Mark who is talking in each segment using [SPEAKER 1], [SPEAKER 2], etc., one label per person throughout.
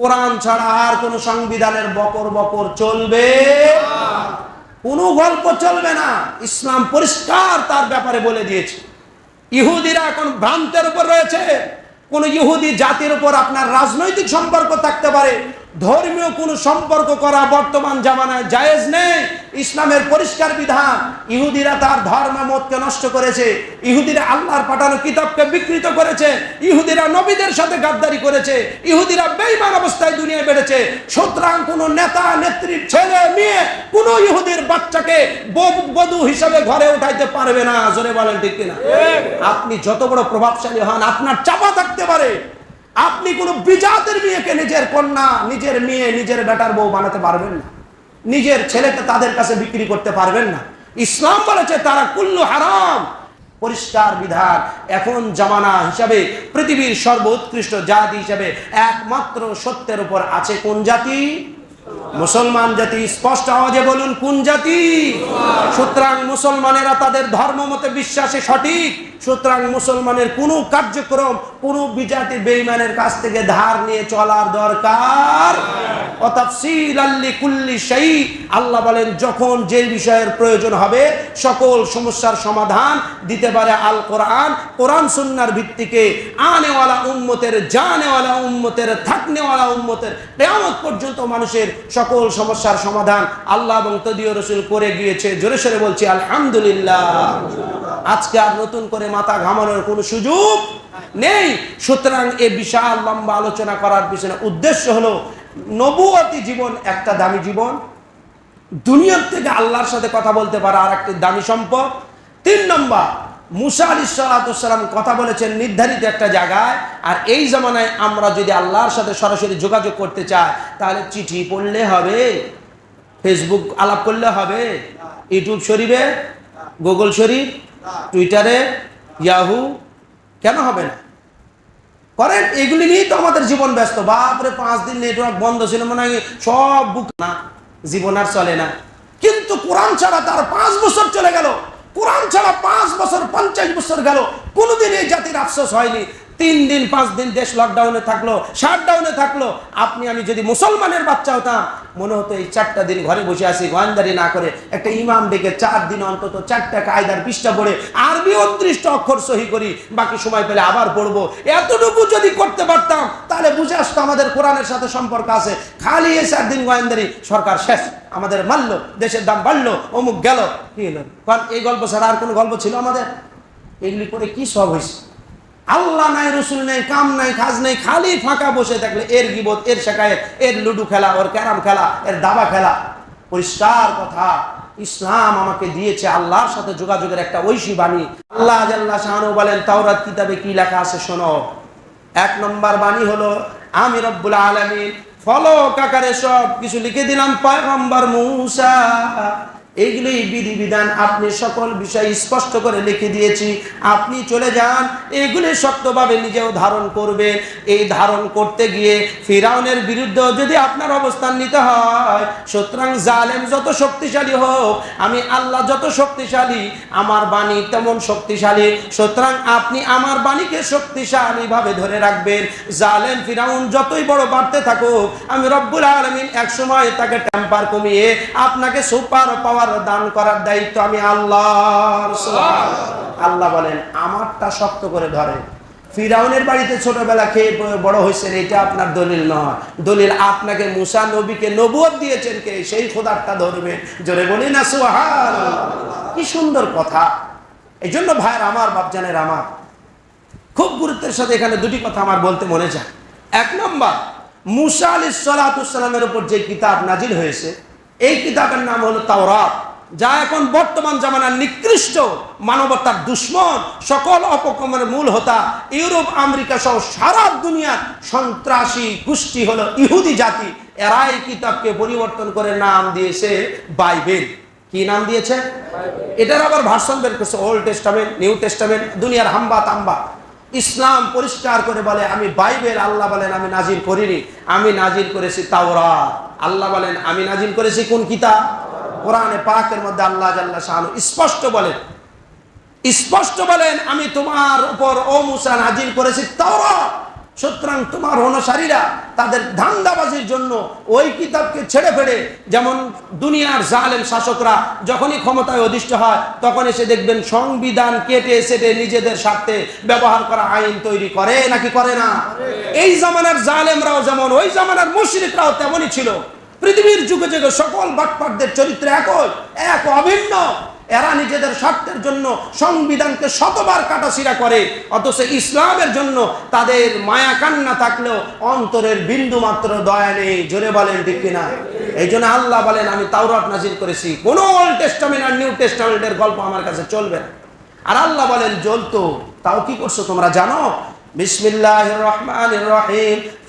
[SPEAKER 1] কোরআন ছাড়া আর কোন সংবিধানের বকর বকর চলবে? কোনো গল্প চলবে না। ইসলাম পরিষ্কার তার ব্যাপারে বলে দিয়েছে। ইহুদিরা এখন ভ্রান্তের উপর রয়েছে। কোন ইহুদি জাতির উপর আপনার রাজনৈতিক সম্পর্ক থাকতে পারে। ধর্মীয় কোনো সম্পর্ক করা বর্তমান জামানায় জায়েজ নেই। ইসলামের পরিষ্কার বিধান ইহুদিরা তার ধর্ম মতকে নষ্ট করেছে ইহুদিরা আল্লাহর পাঠানো কিতাবকে বিকৃত করেছে ইহুদিরা নবীদের সাথে গাদ্দারি করেছে ইহুদিরা বেইমান অবস্থায় দুনিয়ায় বেড়েছে। সুতরাং কোনো নেতা নেত্রীর ছেলে মেয়ে কোন ইহুদির বাচ্চাকে বধূ- বধূ হিসাবে ঘরে উঠাইতে পারবে না। জোরে বলেন ঠিক কিনা? আপনি যত বড় প্রভাবশালী হন আপনার চাপা থাকতে পারে। আপনি কোন বিজাতের মেয়েকে নিজের কন্যা, নিজের মেয়ে, নিজের বেটার বউ বানাতে পারবেন না। নিজের ছেলেকে তাদের কাছে বিক্রি করতে পারবেন না। ইসলাম বলেছে, তারা কুল্লু হারাম। পরিষ্কার বিধান। এখন জামানা হিসাবে পৃথিবীর সর্বোৎকৃষ্ট জাতি হিসাবে একমাত্র সত্যের উপর আছে কোন জাতি? মুসলমান জাতি। স্পষ্ট আওয়াজে বলুন, কোন জাতি? সুতরাং মুসলমানেরা তাদের ধর্ম মতে বিশ্বাসে সঠিক। সুতরাং মুসলমানের কোনো কার্যক্রম, কোনো বিজাতি বেইমানের কাছ থেকে ধার নিয়ে চলার দরকার আল্লাহ বলেন, যখন যে বিষয়ের প্রয়োজন হবে, সকল সমস্যার সমাধান দিতে পারে আল কোরআন কোরআন সুন্নার ভিত্তিকে আনেওয়ালা উম্মতের, জানেওয়ালা উম্মতের, থাকনেওয়ালা উম্মতের, কেয়ামত পর্যন্ত মানুষের সকল সমস্যার সমাধান আল্লাহ এবং তদীয় রসুল করে গিয়েছে। জোরে সরে বলছি, আলহামদুলিল্লাহ। আজকে আর নতুন করে মাথা ঘামানোর কোনো সুযোগ নেই। সুতরাং এ বিশাল লম্বা আলোচনা করার পিছনে উদ্দেশ্য হলো নবুয়তি জীবন একটা দামি জীবন। দুনিয়ার থেকে আল্লাহর সাথে কথা বলতে পারা আর একটি দামি সম্পদ। তিন নম্বর মুসা আলি সালাতাম কথা বলেছেন নির্ধারিত একটা জায়গায় আর এই জামানায় আমরা যদি আল্লাহর সাথে সরাসরি যোগাযোগ করতে চাই তাহলে চিঠি পড়লে হবে ফেসবুক আলাপ করলে হবে ইউটিউব শরীফে গুগল শরীফ টুইটারে ইয়াহু কেন হবে না? করেন, এগুলি নিয়েই তো আমাদের জীবন ব্যস্ত। বাপরে, পাঁচ দিন নেটওয়ার্ক বন্ধ ছিল, মনে হয় সব বুক না, জীবন আর চলে না। কিন্তু কোরআন ছাড়া তার পাঁচ বছর চলে গেল। কোরআন ছাড়া পাঁচ বছর, পঞ্চাশ বছর গেল। কোনোদিন এই জাতির আফসোস হয়নি। তিন দিন, পাঁচ দিন দেশ লকডাউনে থাকল শাটডাউনে থাকল। আপনি, আমি যদি মুসলমানের বাচ্চা হতাম, মনে হতো এই চারটা দিন ঘরে বসে আসি গোয়েন্দারি না করে একটা ইমাম ডেকে চার দিন অন্তত চারটা কায়দার পৃষ্ঠা পড়ে, আরবি অদৃষ্ট অক্ষর সহি করি, বাকি সময় পেলে আবার পড়ব। এতটুকু যদি করতে পারতাম, তাহলে বুঝে আসতো আমাদের কোরআনের সাথে সম্পর্ক আছে। খালি এ চার দিন গোয়েন্দারি, সরকার শেষ, আমাদের মারলো, দেশের দাম বাড়লো, অমুক গেল, কি হলো? কারণ এই গল্প ছাড়া আর কোনো গল্প ছিল আমাদের? এগুলি করে কি সব হয়েছে? আল্লাহ নাই, রসুল নেই, কাম নাই, কাজ নেই, খালি ফাঁকা বসে থাকলে এর গিবত, এর শেখায় এর লুডু খেলা, ওর ক্যারাম খেলা, এর দাবা খেলা। পরিষ্কার কথা, ইসলাম আমাকে দিয়েছে আল্লাহর সাথে যোগাযোগের একটা ঐশী বাণী। আল্লাহ আল্লাহ শাহানু বলেন, তাওরাত কিতাবে কি লেখা আছে শোনো। এক নম্বর বাণী হলো, আমি রব্বুল আলমিন ফলক আকারে সব কিছু লিখে দিলাম, পয়গম্বর মুসা। এইগুলি বিধিবিধান আপনি সকল বিষয় স্পষ্ট করে লিখে দিয়েছি। আপনি চলে যান, এগুলি শক্তভাবে নিজেও ধারণ করবেন। এই ধারণ করতে গিয়ে ফিরাউনের বিরুদ্ধে যদি আপনার অবস্থান নিতে হয়, সুতরাং জালেম যত শক্তিশালী হোক, আমি আল্লাহ যত শক্তিশালী, আমার বাণী তেমন শক্তিশালী। সুতরাং আপনি আমার বাণীকে শক্তিশালীভাবে ধরে রাখবেন। জালেম ফিরাউন যতই বড় বাড়তে থাকুক, আমি রব্বুল আলমিন এক সময় তাকে টেম্পার কমিয়ে আপনাকে সুপার পাওয়ার দান করার দায়িত্ব আমি আল্লাহর। আল্লাহ বলেন আমারটা শক্ত করে ধরে। ফিরাউনের বাড়িতে ছোটবেলা খেয়ে বড় হয়েছেন এটা আপনার দলিল নয়। দলিল আপনাকে মুসা নবীকে নবুয়ত দিয়েছেন কে? সেই খোদারটা ধরবে। জোরে বলি না সুহান কি সুন্দর কথা। এই জন্য ভাইয়ের আমার বাপজানের আমার। খুব গুরুত্বের সাথে এখানে দুটি কথা আমার বলতে মনে চায় এক নম্বর মুসা আলী সালাতামের উপর যে কিতাব নাজিল হয়েছে এই কিতাবের নাম হলো তাওরাত যা এখন বর্তমান জামানার নিকৃষ্ট মানবতার দুশ্মন সকল অপকর্মের মূল হতা ইউরোপ আমেরিকা সহ সারা দুনিয়ার সন্ত্রাসী গোষ্ঠী হলো ইহুদি জাতি। এরা এই কিতাবকে পরিবর্তন করে নাম দিয়েছে বাইবেল। কি নাম দিয়েছে? এটার আবার ভার্সন বের করছে ওল্ড টেস্টামেন্ট নিউ টেস্টামেন্ট দুনিয়ার হাম্বা তাম্বা। ইসলাম পরিষ্কার করে বলে, আমি বাইবেল, আল্লাহ বলেন, আমি নাজির করিনি। আমি নাজির করেছি তাওরা আল্লাহ বলেন, আমি নাজির করেছি কোন কিতা কোরআনে পাকের মধ্যে আল্লাহ জাল্লা শাহানু স্পষ্ট বলেন। স্পষ্ট বলেন, আমি তোমার উপর, ও মুসা নাজির করেছি তাওরা সুতরাং তোমার অনুসারীরা তাদের ধান্দাবাজির জন্য ওই কিতাবকে ছেড়ে ফেড়ে যেমন দুনিয়ার জালেম শাসকরা যখনই ক্ষমতায় অধিষ্ঠ হয়, তখন এসে দেখবেন সংবিধান কেটে সেটে নিজেদের স্বার্থে ব্যবহার করা আইন তৈরি করে নাকি করে না? এই জামানার জালেমরাও যেমন, ওই জামানার মুশরিকরাও তেমনই ছিল। পৃথিবীর যুগে যুগে সকল বাটপাটদের চরিত্র একই, এক অভিন্ন। এরা নিজেদের স্বার্থের জন্য সংবিধানকে শতবার কাটাছিড়া করে, অথচ ইসলামের জন্য তাদের মায়া কান্না থাকলেও অন্তরের বিন্দু মাত্র দয়া নেই। জোরে বলেন ঠিক কিনা? এই জন্য আল্লাহ বলেন, আমি তাওরাত নাজির করেছি। কোন ওল্ড টেস্টামেন্ট আর নিউ টেস্টামেন্টের গল্প আমার কাছে চলবে না। আর আল্লাহ বলেন, জ্বলতো। তাও কি করছ তোমরা জানো? বিসমিল্লাহির রহমানির রহিম।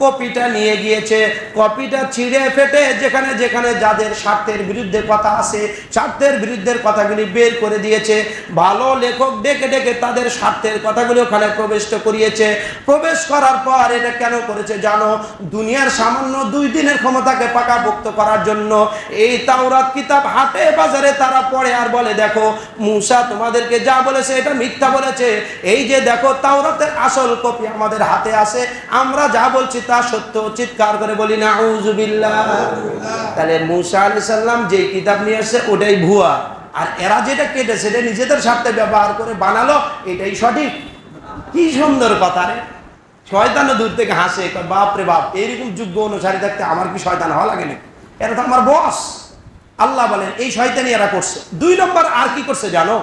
[SPEAKER 1] কপিটা নিয়ে গিয়েছে। কপিটা ছিঁড়ে ফেটে যেখানে যেখানে যাদের স্বার্থের বিরুদ্ধে কথা আছে, স্বার্থের বিরুদ্ধের কথাগুলি বের করে দিয়েছে। ভালো লেখক ডেকে ডেকে তাদের স্বার্থের কথাগুলি ওখানে প্রবেশ করিয়েছে। প্রবেশ করার পর এটা কেন করেছে জানো? দুনিয়ার সামান্য দুই দিনের ক্ষমতাকে পাকাপোক্ত করার জন্য। এই তাওরাত কিতাব হাটে বাজারে তারা পড়ে আর বলে, দেখো, মুসা তোমাদেরকে যা বলেছে এটা মিথ্যা বলেছে। এই যে দেখো, তাওরাতের আসল কপি আমাদের হাতে আছে। আমরা যা বলছি তা সত্য চিৎকার করে বলি না তাহলে মুসা আলি সাল্লাম যে কিতাব নিয়ে আসছে, ওটাই ভুয়া। আর এরা যেটা কেটে সেটা নিজেদের স্বার্থে ব্যবহার করে বানালো, এটাই সঠিক। কি সুন্দর কথা রে। শয়তান দূর থেকে হাসে বাপ রে বাপ, এইরকম যোগ্য অনুসারী থাকতে আমার কি শয়তান হওয়া লাগে না এরা তো আমার বস আল্লাহ বলেন, এই শয়তানি এরা করছে। দুই নম্বর আর কি করছে জানো?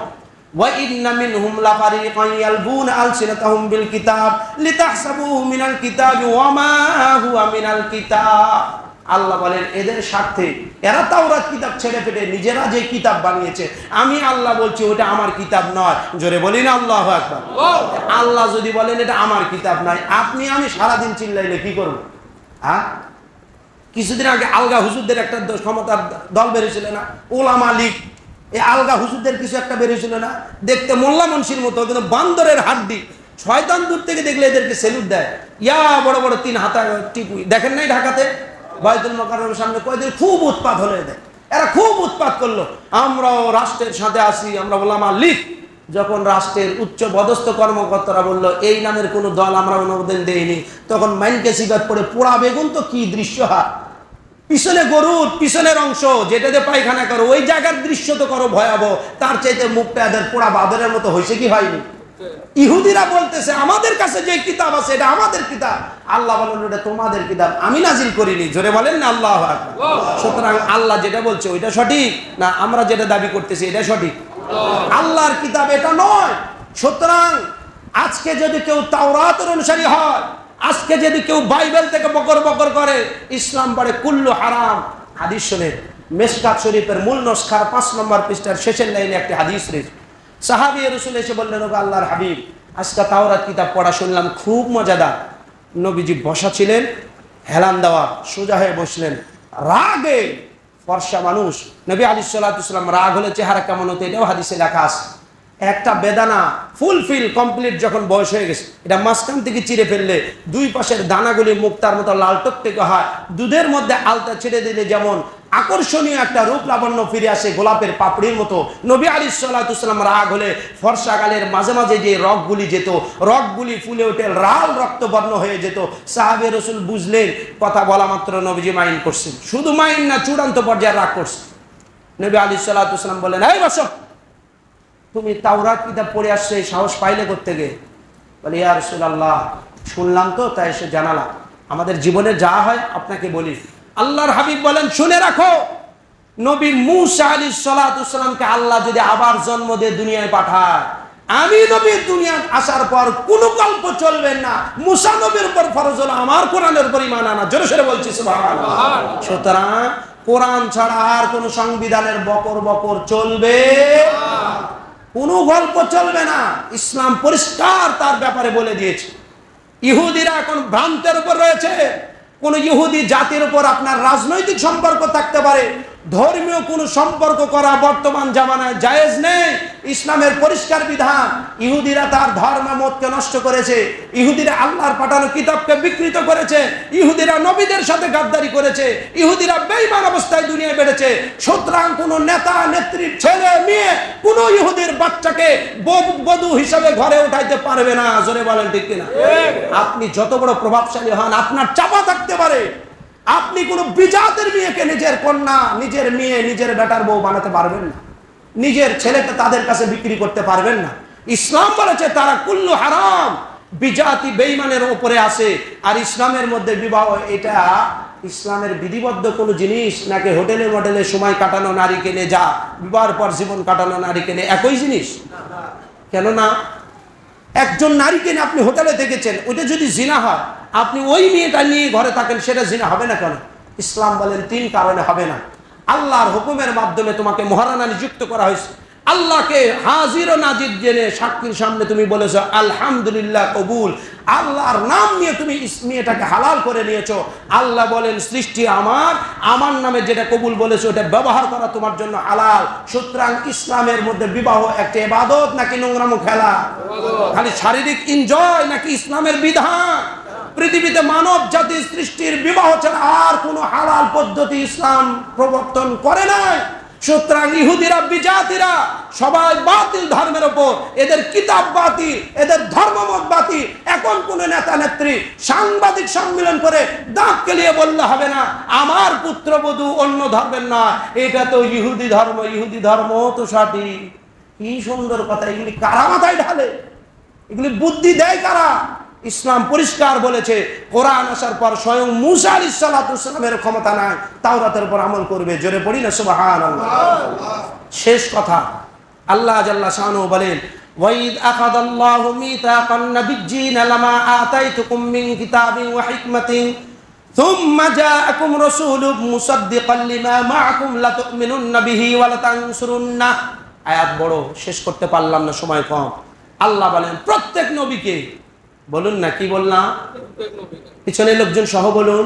[SPEAKER 1] وَإِنَّ مِنْهُمْ لَفَرِيقًا يَلْوُونَ أَلْسِنَتَهُمْ بِالْكِتَابِ لِتَحْسَبُوهُ مِنَ الْكِتَابِ وَمَا هُوَ مِنَ الْكِتَابِ আল্লাহ বলেন এদের স্বার্থে এরা তাওরাত কিতাব ছেড়ে ফেটে নিজেরা যে কিতাব বানিয়েছে আমি আল্লাহ বলছি ওটা আমার কিতাব নয় জোরে বলি না আল্লাহ আকবার আল্লাহ যদি বলেন এটা আমার কিতাব নয় আপনি আমি সারাদিন চিল্লাইলে কি করব হ্যাঁ কিছুদিন আগে আলগা হুজুরদের একটা দ- ক্ষমতার দল বেরিয়েছিল না ওলা মালিক এই আলগা হুজুরদের কিছু একটা বেরিয়েছিল না? দেখতে মোল্লা মনসির মতো কিন্তু বান্দরের হাড্ডি। শয়তান দূর থেকে দেখলে এদেরকে সেলুট দেয়। ইয়া বড় বড় তিন হাতা টিপু দেখেন নাই ঢাকাতে? বাইতুল মকারমের সামনে কয়েকদিন খুব উৎপাত হলো এদের। এরা খুব উৎপাত করল। আমরাও রাষ্ট্রের সাথে আসি, আমরা বললাম মালিক যখন রাষ্ট্রের উচ্চ পদস্থ কর্মকর্তারা বলল, এই নামের কোনো দল আমরা অনুমোদন দেইনি। তখন মাইনকে সিগাত পড়ে পোড়া বেগুন তো কি দৃশ্য হয় পিছনে গরুর পিছনের অংশ যেটাতে পায়খানা করো, ওই জায়গার দৃশ্য তো করো ভয়াবহ। তার চাইতে মুখটা এদের পোড়া বাদরের মতো হয়েছে কি হয়নি? ইহুদিরা বলতেছে, আমাদের কাছে যে কিতাব আছে, এটা আমাদের কিতাব। আল্লাহ বলেন, ওটা তোমাদের কিতাব। আমি নাজিল করিনি। জোরে বলেন না, আল্লাহ। সুতরাং আল্লাহ যেটা বলছে, ওইটা সঠিক? না, আমরা যেটা দাবি করতেছি, এটা সঠিক? আল্লাহর কিতাব এটা নয়। সুতরাং আজকে যদি কেউ তাওরাতের অনুসারী হয় আজকে যদি কেউ বাইবেল থেকে বকর বকর করে, ইসলাম পড়ে কুল্লু হারাম। হাদিস শোনেন মেসকাত শরীফের মূল নস্কার পাঁচ নম্বর পৃষ্ঠার শেষের লাইনে একটি হাদিস রয়েছে সাহাবি রসুল এসে বললেন, ওগো আল্লাহর হাবিব, আজকে তাওরাত কিতাব পড়া শুনলাম, খুব মজাদার। নবীজি বসা ছিলেন, হেলান দেওয়া সোজা হয়ে বসলেন। রাগে ফর্সা মানুষ, নবী আলি সাল্লাহাম রাগ হলে চেহারা কেমন হতো, এটাও হাদিসে লেখা আছে। একটা বেদানা ফুলফিল কমপ্লিট যখন বয়স হয়ে গেছে, এটা মাঝখান থেকে চিড়ে ফেললে দুই পাশের দানাগুলি মুক্তার মতো লাল টকটকে হয়। দুধের মধ্যে আলতা ছেড়ে দিলে যেমন আকর্ষণীয় একটা রূপ লাবণ্য ফিরে আসে গোলাপের পাপড়ির মতো। নবী আলী সাল্লাহাম রাগ হলে ফর্সা গালের মাঝে মাঝে যে রগগুলি যেত, রগগুলি ফুলে ওঠে, লাল রক্তবর্ণ হয়ে যেত। সাহাবে রসুল বুঝলেন, কথা বলা মাত্র নবীজি মাইন করছেন। শুধু মাইন না, চূড়ান্ত পর্যায়ে রাগ করছে নবী আলী সাল্লাহাম বলেন এই বসো। তুমি তাওরাত কিতাব পড়ে আসছো, সাহস পাইলে করতে গে বলে, ইয়া রসুল্লাহ শুনলাম তো, তাই এসে জানালাম। আমাদের জীবনে যা হয়, আপনাকে বলি। আল্লাহর হাবিব বলেন, শুনে রাখো, নবী মুসা আলী সালাতামকে আল্লাহ যদি আবার জন্ম দিয়ে দুনিয়ায় পাঠায়, আমি নবী দুনিয়া আসার পর কোনো গল্প চলবেন না। মুসা নবীর উপর ফরজ হলো, আমার কোরআনের উপর ইমান আনা। জোরে সরে বলছি সুতরাং কোরআন ছাড়া আর কোন সংবিধানের বকর বকর চলবে কোনো গল্প চলবে না। ইসলাম পরিষ্কার তার ব্যাপারে বলে দিয়েছে। ইহুদিরা এখন ভ্রান্তের উপর রয়েছে। কোন ইহুদি জাতির উপর আপনার রাজনৈতিক সম্পর্ক থাকতে পারে। ধর্মীয় কোনো সম্পর্ক করা বর্তমান জামানায় জায়েজ নেই। ইসলামের পরিষ্কার বিধান ইহুদিরা তার ধর্ম মতকে নষ্ট করেছে। ইহুদিরা আল্লাহর পাঠানো কিতাবকে বিকৃত করেছে। ইহুদিরা নবীদের সাথে গাদ্দারি করেছে। ইহুদিরা বেইমান অবস্থায় দুনিয়ায় বেড়েছে। সুতরাং কোনো নেতা নেত্রীর ছেলে মেয়ে কোন ইহুদির বাচ্চাকে বধূ- বধূ হিসাবে ঘরে উঠাইতে পারবে না। জোরে বলেন ঠিক কিনা? আপনি যত বড় প্রভাবশালী হন আপনার চাপা থাকতে পারে। আপনি কোনো বিজাতের মেয়েকে নিজের কন্যা, নিজের মেয়ে, নিজের বেটার বউ বানাতে পারবেন না। নিজের ছেলেকে তাদের কাছে বিক্রি করতে পারবেন না। ইসলাম বলেছে, তারা কুল্লু হারাম, বিজাতি বেইমানের ওপরে আসে। আর ইসলামের মধ্যে বিবাহ, এটা ইসলামের বিধিবদ্ধ কোনো জিনিস, নাকি হোটেলে মোটেলে সময় কাটানো নারী কেনে যা, বিবাহের পর জীবন কাটানো নারী কেনে একই জিনিস? কেননা একজন নারীকে নিয়ে আপনি হোটেলে দেখেছেন, ওইটা যদি জিনা হয়, আপনি ওই মেয়েটা নিয়ে ঘরে থাকেন, সেটা জিনা হবে না কেন? ইসলাম বলেন, তিন কারণে হবে না। আল্লাহর হুকুমের মাধ্যমে তোমাকে মহারানা নিযুক্ত করা হয়েছে। আল্লাহকে হাজির ও নাজির জেনে সাক্ষীর সামনে তুমি বলেছ, আলহামদুলিল্লাহ, কবুল। আল্লাহর নাম নিয়ে তুমি মেয়েটাকে হালাল করে নিয়েছো। আল্লাহ বলেন, সৃষ্টি আমার আমার নামে যেটা কবুল বলেছ, ওটা ব্যবহার করা তোমার জন্য হালাল। সুতরাং ইসলামের মধ্যে বিবাহ একটা ইবাদত নাকি নোংরামো খেলা? খালি শারীরিক এনজয় নাকি ইসলামের বিধান? পৃথিবীতে মানব জাতি সৃষ্টির বিবাহ ছাড়া আর কোনো হালাল পদ্ধতি ইসলাম প্রবর্তন করে নাই। সুতরাং ইহুদিরা, বিজাতিরা সবাই বাতিল ধর্মের ওপর এদের কিতাব বাতিল, এদের ধর্মমত বাতিল। এখন কোন নেতা, নেত্রী সাংবাদিক সম্মেলন করে দাঁত কেলিয়ে বললে হবে না, আমার পুত্রবধূ অন্য ধর্মের না এটা তো ইহুদি ধর্ম ইহুদি ধর্ম তো সঠিক। কি সুন্দর কথা, এগুলি কারা মাথায় ঢালে? এগুলি বুদ্ধি দেয় কারা? ইসলাম পরিষ্কার বলেছে কোরআন আসার পর স্বয়ং মুসা আলী সালাতামের ক্ষমতা নাই তাওরাতের উপর আমল করবে জোরে পড়ি না সুবাহান শেষ কথা আল্লাহ জাল্লা শানু বলেন وَإِذْ أَخَذَ اللَّهُ مِيثَاقَ النَّبِيِّينَ لَمَا آتَيْتُكُم مِّن كِتَابٍ وَحِكْمَةٍ ثُمَّ جَاءَكُمْ رَسُولٌ مُصَدِّقًا لِمَا مَعَكُمْ لَتُؤْمِنُنَّ بِهِ وَلَتَنصُرُنَّهُ আয়াত বড় শেষ করতে পারলাম না সময় কম আল্লাহ বলেন প্রত্যেক নবীকে বলুন না, কি বললাম পিছনে লোকজন সহ বলুন।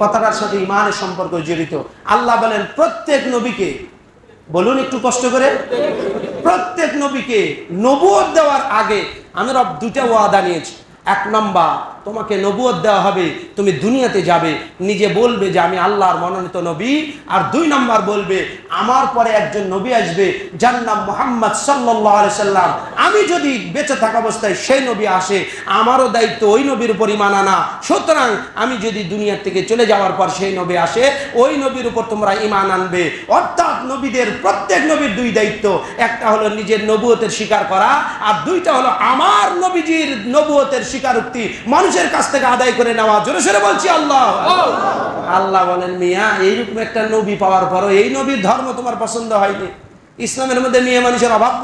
[SPEAKER 1] কথাটার সাথে ইমানের সম্পর্ক জড়িত। আল্লাহ বলেন, প্রত্যেক নবীকে, বলুন একটু কষ্ট করে, প্রত্যেক নবীকে নবুয় দেওয়ার আগে আমি রব দুটা ওয়াদা নিয়েছি। এক নম্বর তোমাকে নবুয়ত দেওয়া হবে, তুমি দুনিয়াতে যাবে। নিজে বলবে যে আমি আল্লাহর মনোনীত নবী, আর দুই নম্বর বলবে, আমার পরে একজন নবী আসবে, যার নাম মোহাম্মদ সাল্লাহ সাল্লাম। আমি যদি বেঁচে থাকা অবস্থায় সেই নবী আসে, আমারও দায়িত্ব ওই নবীর উপর ইমান আনা সুতরাং আমি যদি দুনিয়ার থেকে চলে যাওয়ার পর সেই নবী আসে, ওই নবীর উপর তোমরা ইমান আনবে। অর্থাৎ নবীদের প্রত্যেক নবীর দুই দায়িত্ব। একটা হলো নিজের নবুয়তের স্বীকার করা, আর দুইটা হলো আমার নবীজির নবুয়তের স্বীকারোক্তি মানুষের কাছ থেকে আদায় করে নেওয়া। জোরে সরে বলছি, আল্লাহ। আল্লাহ বলেন, মিয়া, এইরকম একটা নবী পাওয়ার পরও এই নবীর ধর্ম তোমার পছন্দ হয়নি। ইসলামের মধ্যে মেয়ে মানুষের অভাব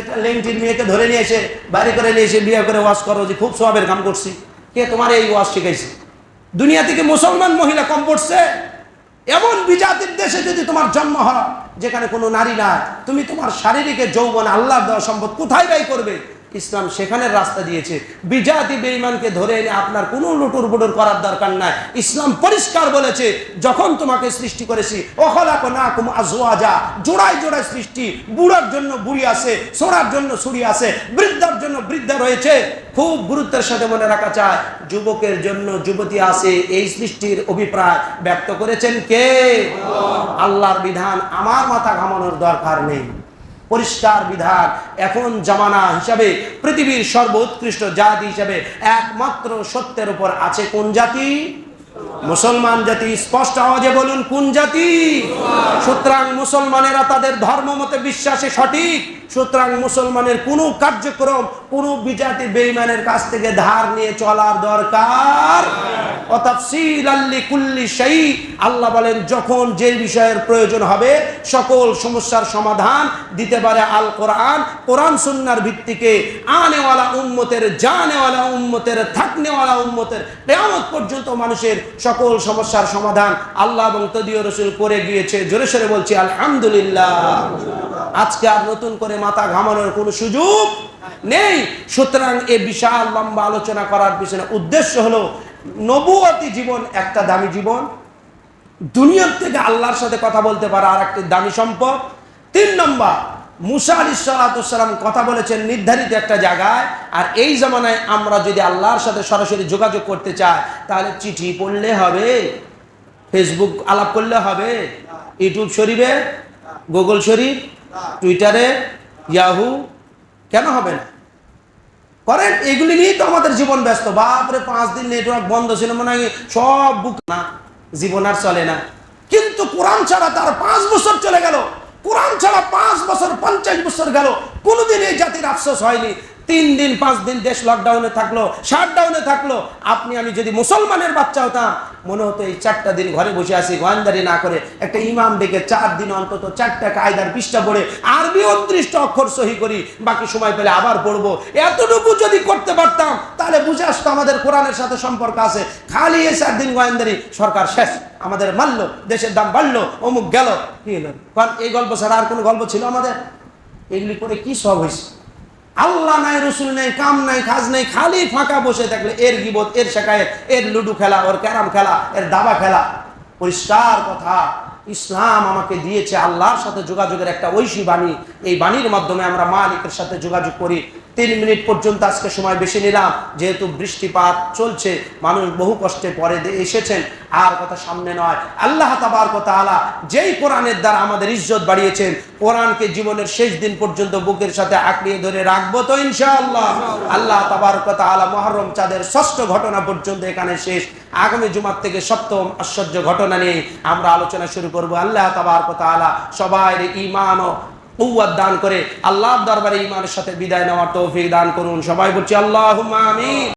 [SPEAKER 1] একটা লেংটির মেয়েকে ধরে নিয়ে এসে, বাড়ি করে নিয়ে এসে বিয়ে করে ওয়াশ করো, যে খুব সবের কাম করছি। কে তোমার এই ওয়াশ শিখাইছে? দুনিয়া থেকে মুসলমান মহিলা কম পড়ছে। এমন বিজাতির দেশে যদি তোমার জন্ম হয়, যেখানে কোনো নারী না তুমি তোমার শারীরিক যৌবন আল্লাহ দেওয়া সম্পদ কোথায় ব্যয় করবে? ইসলাম সেখানের রাস্তা দিয়েছে। বিজাতি বেঈমানকে ধরে এনে আপনার কোনো লুটুর বুটুর করার দরকার নাই। ইসলাম পরিষ্কার বলেছে, যখন তোমাকে সৃষ্টি করেছি অহলাক না কুম আজওয়াজা, জোড়ায় জোড়ায় সৃষ্টি, বুড়ার জন্য বুড়ি আছে সোড়ার জন্য ছুরি আছে, বৃদ্ধার জন্য বৃদ্ধা রয়েছে। খুব গুরুত্বের সাথে মনে রাখা চায় যুবকের জন্য যুবতী আছে, এই সৃষ্টির অভিপ্রায় ব্যক্ত করেছেন কে? আল্লাহর বিধান আমার মাথা ঘামানোর দরকার নেই। পরিষ্কার বিধান। এখন জামানা হিসাবে পৃথিবীর সর্বোৎকৃষ্ট জাতি হিসাবে একমাত্র সত্যের উপর আছে কোন জাতি? মুসলমান জাতি। স্পষ্ট আওয়াজে বলুন, কোন জাতি? সুতরাং মুসলমানেরা তাদের ধর্ম মতে বিশ্বাসে সঠিক। সুতরাং মুসলমানের কোনো কার্যক্রম, কোনো বিজাতি বেইমানের কাছ থেকে ধার নিয়ে চলার দরকার। আল্লাহ বলেন, যখন যে বিষয়ের প্রয়োজন হবে, সকল সমস্যার সমাধান দিতে পারে আল কোরআন কোরআন সুন্নার ভিত্তিকে আনেওয়ালা উম্মতের, জানেওয়ালা উম্মতের, থাকনেওয়ালা উম্মতের, কেয়ামত পর্যন্ত মানুষের সকল সমস্যার সমাধান আল্লাহ এবং তদীয় রসুল করে গিয়েছে। জোরে সরে বলছি, আলহামদুলিল্লাহ। আজকে আর নতুন করে মাথা ঘামানোর কোনো সুযোগ নেই। সুতরাং এ বিশাল লম্বা আলোচনা করার পিছনে উদ্দেশ্য হলো নবুয়তি জীবন একটা দামি জীবন। দুনিয়ার থেকে আল্লাহর সাথে কথা বলতে পারা আর একটি দামি সম্পদ। তিন নম্বর, মুসা আলি সালাতাম কথা বলেছেন নির্ধারিত একটা জায়গায়, আর এই জামানায় আমরা যদি আল্লাহর সাথে সরাসরি যোগাযোগ করতে চাই, তাহলে চিঠি পড়লে হবে ফেসবুক আলাপ করলে হবে ইউটিউব শরীফে গুগল শরীফ টুইটারে ইয়াহু কেন হবে না? করেন, এগুলি নিয়েই তো আমাদের জীবন ব্যস্ত। বাপরে, পাঁচ দিন নেটওয়ার্ক বন্ধ ছিল, মনে হয় সব বুক না, জীবন আর চলে না। কিন্তু কোরআন ছাড়া তার পাঁচ বছর চলে গেল। কোরআন ছাড়া পাঁচ বছর, পঞ্চাশ বছর গেল। কোনোদিন এই জাতির আফসোস হয়নি। তিন দিন, পাঁচ দিন দেশ লকডাউনে থাকল শাটডাউনে থাকল। আপনি, আমি যদি মুসলমানের বাচ্চা হতাম, মনে হতো এই চারটা দিন ঘরে বসে আছি, গোয়েন্দারি না করে একটা ইমাম ডেকে চার দিন অন্তত চারটা কায়দার পৃষ্ঠা পড়ে, আরবি উনত্রিশটা অক্ষর সহি করি, বাকি সময় পেলে আবার পড়ব। এতটুকু যদি করতে পারতাম, তাহলে বুঝে আসতো আমাদের কোরআনের সাথে সম্পর্ক আছে। খালি এ চার দিন গোয়েন্দারি, সরকার শেষ, আমাদের মারলো, দেশের দাম বাড়লো, অমুক গেল, কি কারণ এই গল্প ছাড়া আর কোনো গল্প ছিল আমাদের? এগুলি করে কি সব হয়েছে? আল্লাহ নাই, রসুল নাই, কাম নাই, কাজ নাই, খালি ফাঁকা বসে থাকলে এর গিবত, এর শেখায় এর লুডু খেলা, ওর ক্যারাম খেলা, এর দাবা খেলা। পরিষ্কার কথা, ইসলাম আমাকে দিয়েছে আল্লাহর সাথে যোগাযোগের একটা ঐশী বাণী। এই বাণীর মাধ্যমে আমরা মালিকের সাথে যোগাযোগ করি। তিন মিনিট পর্যন্ত আজকে সময় বেশি নিলাম। যেহেতু বৃষ্টিপাত চলছে, মানুষ বহু কষ্টে পরে এসেছেন। আর কথা সামনে নয়, আল্লাহ তাবার কথা আলা যেই কোরআনের দ্বারা আমাদের ইজ্জত বাড়িয়েছেন, কোরআনকে জীবনের শেষ দিন পর্যন্ত বুকের সাথে আঁকড়িয়ে ধরে রাখব তো ইনশাআল্লাহ। আল্লাহ তাবার কথা আলা মহরম চাঁদের ষষ্ঠ ঘটনা পর্যন্ত এখানে শেষ। আগামী জুমার থেকে সপ্তম আশ্চর্য ঘটনা নিয়ে আমরা আলোচনা শুরু করব। আল্লাহ তাবার কথা আলা সবাই ইমান ও কুয়াত দান করে আল্লাহর দরবারে ইমানের সাথে বিদায় নেওয়ার তৌফিক দান করুন। সবাই বলছি আল্লাহ আমিন।